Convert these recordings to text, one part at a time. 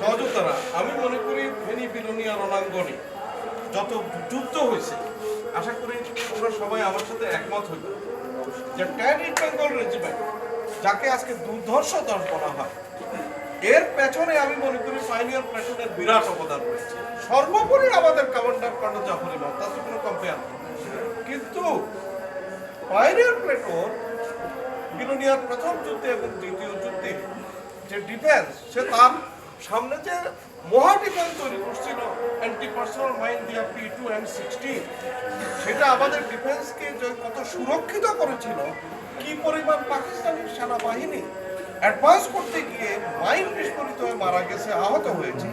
সহযোগিতারা আমি মনে করি ফেনী বিলোনিয়া রণাঙ্গনে যত যুদ্ধ হয়েছে, আশা করি তোমরা সবাই আমার সাথে একমত হইবে যে ট্যান ইস্ট বেঙ্গল রেজিমেন্ট, যাকে আজকে দুর্ধর্ষ দল বলা হয়, এর পেছনে আমি মনে করি পাইনিয়ার প্ল্যাটুনের বিরাট অবদান রয়েছে। সর্বোপরি আমাদের কমান্ডার কর্নেল জাফর ইমাম তাতে কোনো কম্পেয়ার কিন্তু পাইনিয়ার প্ল্যাটুন বিলোনিয়ার প্রথম যুদ্ধে এবং দ্বিতীয় যুদ্ধে যে ডিফেন্স সে তার সামনে যে মহা ডিফেন্স তৈরি করছিল অ্যান্টি পার্সোনাল মাইন্ড দিয়া পি টু অ্যান্ড সিক্সটিন সেটা আমাদের ডিফেন্সকে যে কত সুরক্ষিত করেছিল, কি পরিমাণ পাকিস্তানি সেনাবাহিনী অ্যাডভান্স করতে গিয়ে মাইন বিস্ফোরিত হয়ে মারা গেছে, আহত হয়েছে,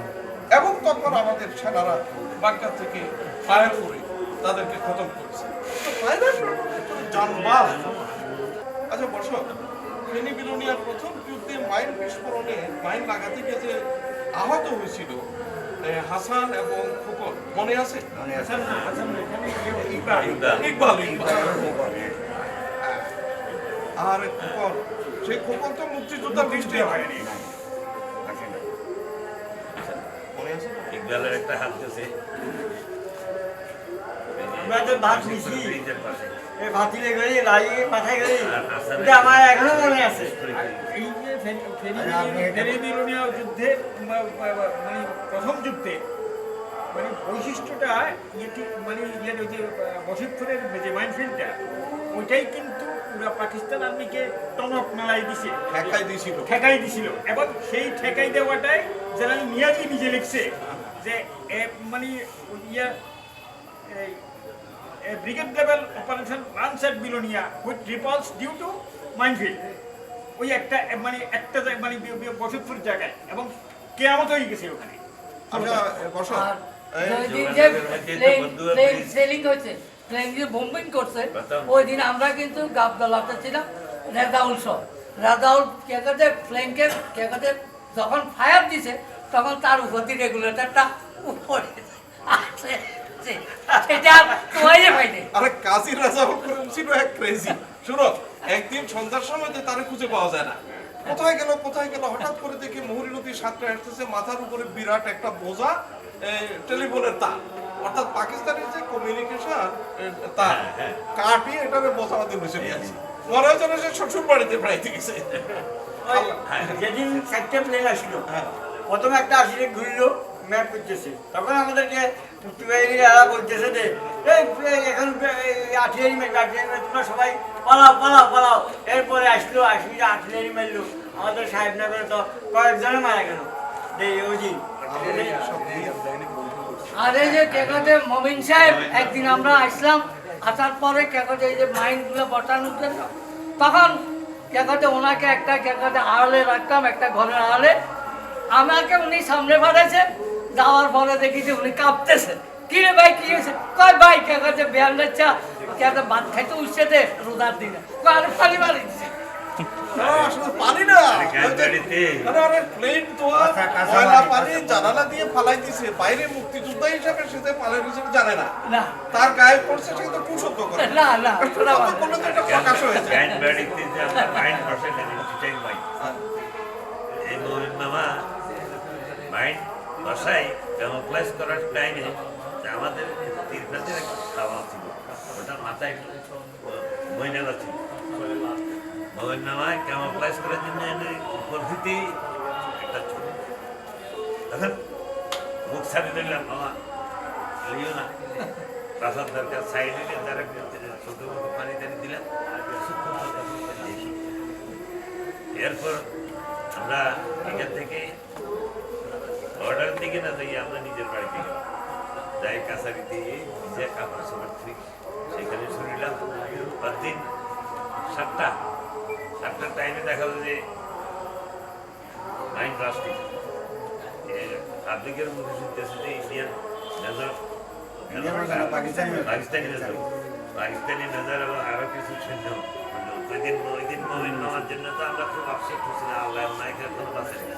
এবং তখন আমাদের সেনারা বাংকা থেকে ফায়ার করে তাদেরকে খতম করেছে। তো ফায়ার আচ্ছা বসো ফেনী বিলোনিয়ার প্রথম যুদ্ধে মাইন বিস্ফোরণে মাইন লাগাতে গিয়ে যে আহত হয়েছিল হাসান এবং ফুকর মনে আছে? ইকবাল আর খোকন সেই খোকন তো মুক্তিযোদ্ধা দৃষ্টি হয়নি মনে আছে? ইকবালের একটা হাত গেছে আমরা তো ভাত নিছি। এই ভাতিলে গড়ি লাগিয়ে মাথায় গড়ি। এটা আমার এখনও মনে আছে। এই যে যুদ্ধে মানে প্রথম যুদ্ধে মানে বৈশিষ্ট্যটা মানে ইয়ে ওই যে যে মাইনফিল্ডটা ওইটাই কিন্তু পুরো পাকিস্তান আর্মিকে টনক মেলাই দিছে। ঠেকাই দিয়েছিল ঠেকাই দিছিল। এবং সেই ঠেকাই দেওয়াটাই জেনারেল মিয়াজি নিজে লিখছে যে মানে yeah brigade level operation runs at Belonia with ripples due to minefield ওই একটা মানে একটা মানে বসতপুর জায়গায় এবং কেয়ামত হয়ে গেছে ওখানে আচ্ছা বসো সেলিং হয়েছে প্লেন যে বোম্বিং করছে ওই দিন আমরা কিন্তু গাবদলাতে ছিলাম রেজাউল সহ রেজাউল কে প্লেনকে কে যখন ফায়ার দিছে তখন তার উপর রেগুলেটরটা উপরে আসে সেটা আর তোয়াইয়ে আরে কাজী রাজা হুকুম ছিল এক ক্রেজি শুনো একদিন সন্ধ্যার সময় যে তারে খুঁজে পাওয়া যায় না। কোথায় গেল কোথায় গেল? হঠাৎ করে দেখি মহুরী নদীর সাতটা আসতেছে মাথার উপরে বিরাট একটা বোঝা টেলিফোনের তার। অর্থাৎ পাকিস্তানের যে কমিউনিকেশন তার কাটিয়ে এটারে বোঝা আমাদের বসে গেছে। মনে হচ্ছে সে শ্বশুর বাড়িতে বেড়াইতে গেছে। যেদিন চারটে প্লেন আসলো প্রথমে একটা আসলে ঘুরলো ম্যাপ করতেছে তখন আমাদেরকে যে এখন সবাই এরপরে আসলো আমাদের সাহেব আর এই যে সাহেব একদিন আমরা আসলাম, আসার পরে কেকাতে এই যে মাইন্ডগুলো বসানোর জন্য তখন কেকাতে ওনাকে একটা কেকাতে আড়ালে রাখতাম, একটা ঘরের আড়ালে। আমাকে উনি সামনে পাঠাইছে যাওয়ার পরে দেখি যে উনি কাঁপতেছে। কি রে ভাই কি হয়েছে? কয় ভাই কে কেকাতে বেয়ান যাচ্ছা কেকাতে ভাত খাইতে উঠছে দে রোদার দিনে। কয় আরে পানি মারি দিছে। না, আসলে পানি না। পানি জানালা দিয়ে ফালাই দিছে বাইরে মুক্তিযোদ্ধা হিসাবে সে যে পালের হিসেবে জানে না। না। তার গায়ে পড়ছে সে তো কুসত্য করে। না না কুসত্য তো এটা প্রকাশ হয়ে। এই মামা মাইন্ড বসাই ক্যামোফ্লাইজ করার টাইমে আমাদের তিরপাতের খাওয়া ছিল, ওটা মাথায় মহিনালা ছিল। মোহিন মামা ক্যামোফ্লাইজ করার জন্য উপর একটা ছোট তখন মুখ ছাড়ি দিলাম, মামা লিও না। প্রাসাদ দরকার, সাইডে যারা ছোট মতো পানি টানি দিলাম। এরপর আমরা এখান থেকে অর্ডার দিকে না যাই আমরা নিজের বাড়িতে গেলাম। যাই কাছারিতে নিজে কাপড় সাপড় ঠিক সেখানে শুনিলাম দিন সাতটা সাতটার টাইমে দেখা যায় যে মাইন্ড রাস্টিং পাবলিকের মধ্যে শুনতেছে যে Indian major Pakistani major Pakistani major এবং আরও কিছু সৈন্য ওই দিন ওই দিন মোহিন নেওয়ার জন্য তো আমরা খুব আপসেট হচ্ছি না আল্লাহ নায়কের কোনো বাঁচে না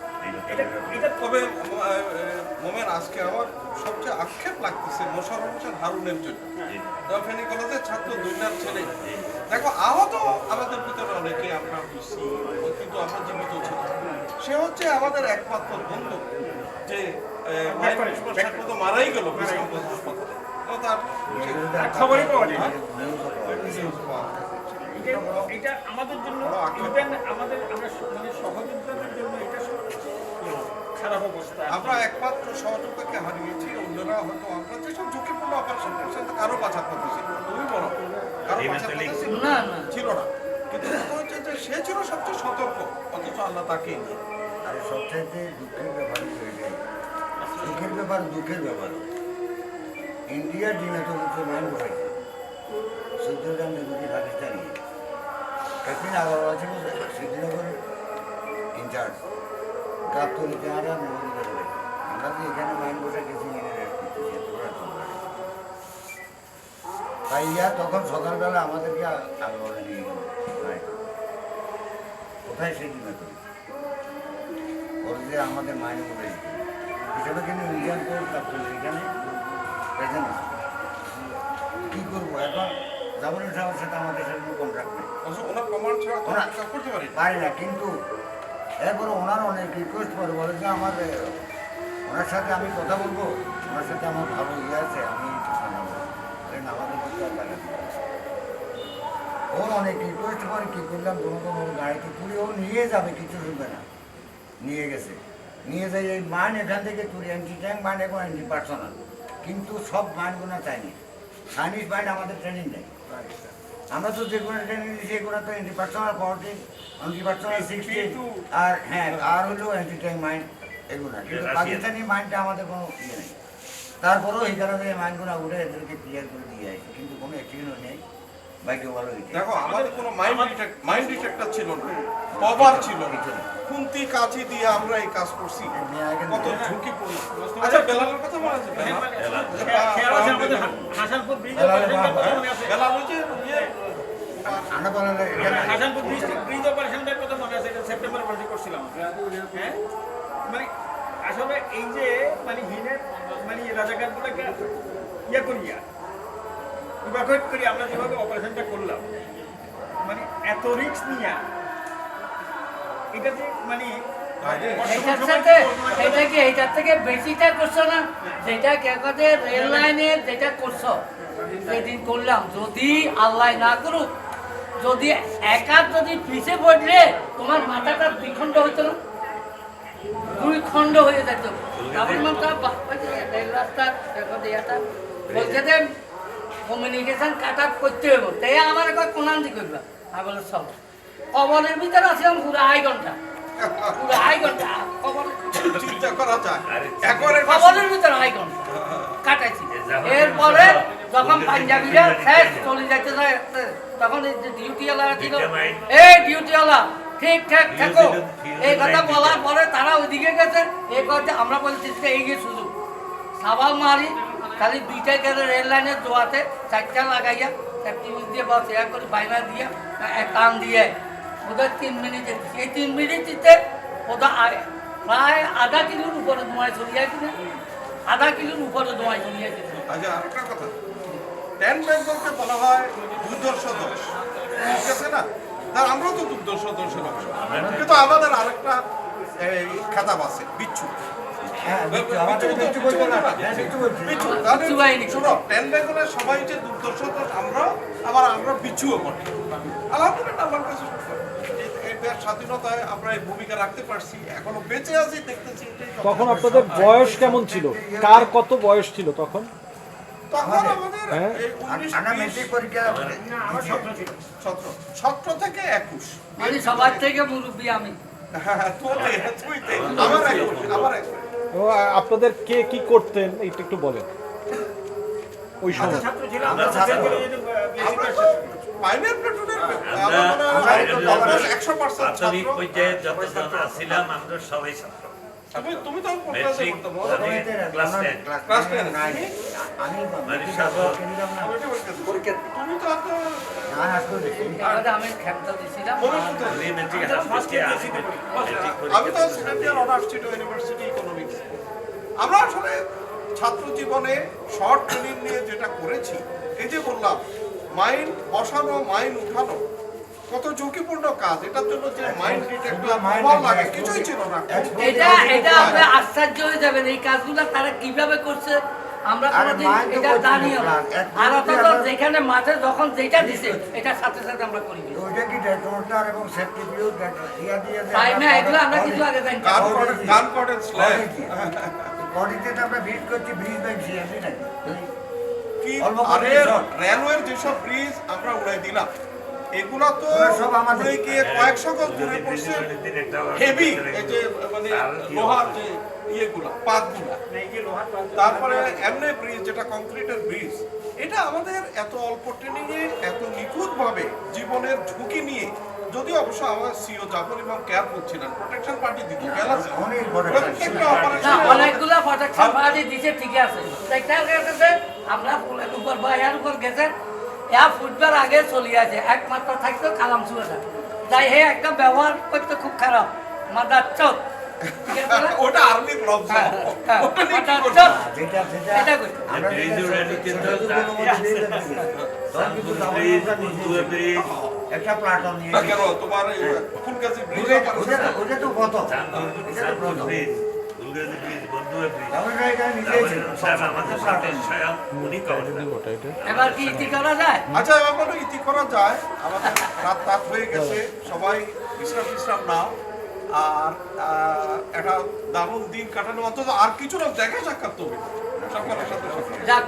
এটা তবে মোমেন আজকে আমার সবচেয়ে আক্ষেপ লাগতেছে মোশারফ হোসেন হারুনের জন্য। ফেনী কলেজের ছাত্র দুইটার ছেলে। দেখো আহত আমাদের ভিতরে অনেকে আমরা হয়েছি কিন্তু আমরা জীবিত ছিল সে হচ্ছে আমাদের একমাত্র বন্ধু যে মারাই গেল খবরই পাওয়া যায় যায়। এটা আমাদের জন্য আমাদের আমরা মানে সহযোদ্ধাদের জন্য এটা স- খারাপ অবস্থা আমরা একমাত্র সহযোগিতাকে হারিয়েছি অন্যরা হয়তো আমরা যেসব ঝুঁকিপূর্ণ অপারেশন করছেন কারও বাঁচার কথা ছিল খুবই বড় কারও বাঁচার কথা ছিল না ছিল না। কিন্তু হচ্ছে যে সে ছিল সবচেয়ে সতর্ক অথচ আল্লাহ তাকে আর সবচাইতে দুঃখের ব্যাপার সুখের ব্যাপার দুঃখের ব্যাপার। ইন্ডিয়ার দিন এত কিছু গাবতলিতে আমরা আমরা যে এখানে মাইন বসে গেছি বাড়ি। তাই ইয়া তখন সকালবেলা আমাদেরকে আগে নিয়ে গেল। কোথায় সেই দিন তুমি ওরা যে আমাদের মাইনে করে হিসেবে কিন্তু ইন্ডিয়ান কোর্ট কাপড় এখানে প্রেজেন্ট কী করব? এখন জামানুল সাহেবের সাথে আমাদের সাথে কন্ট্রাক্ট নেই। ওনার প্রমাণ ছাড়া করতে পারি পারি না কিন্তু এরপরে ওনার অনেক রিকোয়েস্ট করে, বলে যে আমার ওনার সাথে আমি কথা বলব, ওনার সাথে আমার ভালো ইয়ে আছে, আমি। ওর অনেক রিকোয়েস্ট করে, কী করলাম, কোনো কোনো গাড়িতে পুরি ও নিয়ে যাবে, কিছু শুনবে না। নিয়ে গেছে। নিয়ে যাই এই মান এখান থেকে তুলি অ্যান্টি ট্যাঙ্ক মান এখন অ্যান্টি পার্সোনাল কিন্তু সব মানগুলো চাইনিজ চাইনিজ মাইন্ড আমাদের ট্রেনিং নেই আমরা তো যে কোনো ট্রেনিং দিচ্ছি এগুলো তো anti personnel fourteen anti personnel sixteen আর হ্যাঁ আর হলো অ্যান্টি ট্যাঙ্ক মাইন্ড এগুলো কিন্তু পাকিস্তানি মাইন্ডটা আমাদের কোনো ইয়ে নেই। তারপরেও এই কারণে এই মাইন্ডগুলো উঠে এদেরকে ক্লিয়ার করে দিয়ে আসছে কিন্তু কোনো অ্যাক্সিডেন্টও নেই বাইকে ভালো হয়েছে। দেখো আমাদের কোনো মাইন্ড মাইন্ড ডিটেক্টর ছিল না। কভার ছিল না। খুন্তি কাঁচি দিয়ে আমরা এই কাজ করছি। কত ঝুঁকিপূর্ণ আচ্ছা বেলালের কথা মনে আছে? বেলাল। খেয়াল হাসানপুর ব্রিজ অপারেশনটার কথা মনে আছে এটা সেপ্টেম্বর মাসে করছিলাম। হ্যাঁ? মানে আসলে এই যে মানে হিনের মানে রাজাকারগুলোকে ইয়ে করিয়া ইভাকুয়েট করি আমরা যেভাবে অপারেশনটা করলাম মানে এত রিস্ক নিয়ে এটা যে মানে এটা কি এইটার থেকে বেশিটা করছ না? যেটা কেকতে রেল লাইনে যেটা করছ? সেদিন করলাম যদি আল্লাহ না করুক যদি একার যদি পিছে পড়লে তোমার মাথাটা দ্বিখণ্ড হতো না? দুই খণ্ড হয়ে যেত। বলছে যে কমিউনিকেশন কাট আপ করতে হবে তাই আমার একবার কোনান দি করবা। আমি বলে সব কবলের ভিতরে আছিলাম পুরো আড়াই ঘণ্টা। পুরো আড়াই ঘণ্টা। কবলের চিন্তা করা যায়। ভিতরে আড়াই ঘণ্টা। কাটাইছি। এরপরে যখন পাঞ্জাবিরা শেষ চলে যাইতে যায় তখন এই যে ডিউটিওয়ালা ছিল এই ডিউটিওয়ালা ঠিক ঠাক থাকো। এই কথা বলার পরে তারা ওইদিকে গেছে এই কথা আমরা বলছি যে এই যে সুযোগ সাবাল মারি খালি দুইটা গেলে রেল লাইনের জোয়াতে চারটা লাগাইয়া উইক দিয়ে বা শেয়ার করে বাইনা দিয়ে টান দিয়ে। ওদের তিন মিনিটে এই তিন মিনিটে আ- প্রায় আধা কিলোর উপরে ধোঁয়ায় চলিয়ে কিনে আধা কিলোর উপরে ধোঁয়ায় চলিয়ে কিনে আচ্ছা আরেকটা কথা। টেন বেঙ্গলকে বলা হয় দুর্দর্শ দোষ। ঠিক আছে না? তার আমরাও তো দুর্দর্শ দোষের অংশ। কিন্তু আমাদের আরেকটা এই খেতাব আছে বিচ্ছু। সবাই যে দুর্দর্শ দোষ আমরা আবার আমরা বিচ্ছুও আলহামদুলিল্লাহ কাছে স্বাধীনতায় আমরা এই ভূমিকা রাখতে পারছি এখনও বেঁচে আছি দেখতেছি তখন আপনাদের বয়স কেমন ছিল? কার কত বয়স ছিল তখন? সতেরো থেকে একুশ। সবার থেকে মুরব্বী আমি। আপনাদের কে কি করতেন? এইটা একটু বলেন। ওই সময়। আমরা সবাই ছাত্র। তুমি তুমি তো ক্লাসে Metric, পড়তে বলো। আমি মানে। তুমি তো এত না আজকে দেখি। আমি খেলতে দিছিলাম। আমি মেট্রিক হাসপাতালে আমি মেট্রিক আমি তো সেকেন্ড ইয়ার অনার্স ছিল ইউনিভার্সিটি ইকোনমিক্স আমরা আসলে ছাত্র জীবনে শর্ট ট্রেনিং নিয়ে যেটা করেছি এই যে বললাম মাইন্ড বসানো মাইন্ড উঠানো কত ঝুঁকিপূর্ণ কাজ এটার জন্য যে মাইন্ড ডিটেক্টর মোবাইল লাগে কিছুই ছিল না। এটা এটা আপনি আশ্চর্য হয়ে যাবেন এই কাজগুলো তারা কীভাবে করছে? আমরা কোনোদিন এটা করছি না আর অথচ যেখানে মাঠে যখন যেটা দিছে এটার সাথে সাথে আমরা করি। ওইটা কি ডেটোনেটর এবং সেফটি ভিউ দিয়ে তাই না এগুলো আমরা কিছু আগে জানি গান করেন গান করেন স্ল্যাব বডিতে আমরা ভিট করছি ব্রিজ ব্যাংক এমনি নাকি? কি? আরে রেলওয়ের যেসব ব্রিজ আমরা উড়াই দিলাম এগুলা তো সব আমাদের। গিয়ে কয়েকশো গজ দূরে পড়ছে। হেভি এই যে মানে লোহার যে ইয়েগুলা পাতগুলা। তারপরে এমনি ব্রিজ যেটা কংক্রিটের ব্রিজ এটা আমাদের এত অল্প ট্রেনিং এ এত নিখুঁত ভাবে জীবনের ঝুঁকি নিয়ে যদিও অবশ্য আমার সিও জাফর এবং কেয়ারফুল ছিলেন প্রোটেকশন পার্টি দিত অনেক প্রত্যেকটা অপারেশন অনেকগুলো প্রোটেকশন পার্টি দিছে ঠিকই আছে। গেছে আমরা ফুলের উপর বা এর উপর গেছে। ইয়া ফুটবার আগে চলে আছে একমাত্র থাকতো কালাম সুয়েটা তাই হে একটা ব্যবহার করতে খুব খারাপ। মাদার চোখ? ওটা আর্মির হ্যাঁ, হ্যাঁ, একটা প্ল্যাটফর্ম নিয়ে তোমার ওটা- ওটা তো- কত এটা তো Chandpur bridge Fulgazi bridge Bandhua bridge আমরা এটা নিজে তারপরে সাহেব আমাদের সাথে স্বয়ং উনি এবার কি ইতি করা যায়? আচ্ছা এবার বলো ইতি করা যায়। আমাদের রাত রাত হয়ে গেছে। সবাই বিশ্রাম বিশ্রাম নাও। আর একটা দারুণ দিন কাটানো। অন্তত আর কিছু না দেখা সাক্ষাৎ তো সকলের সাথে যাক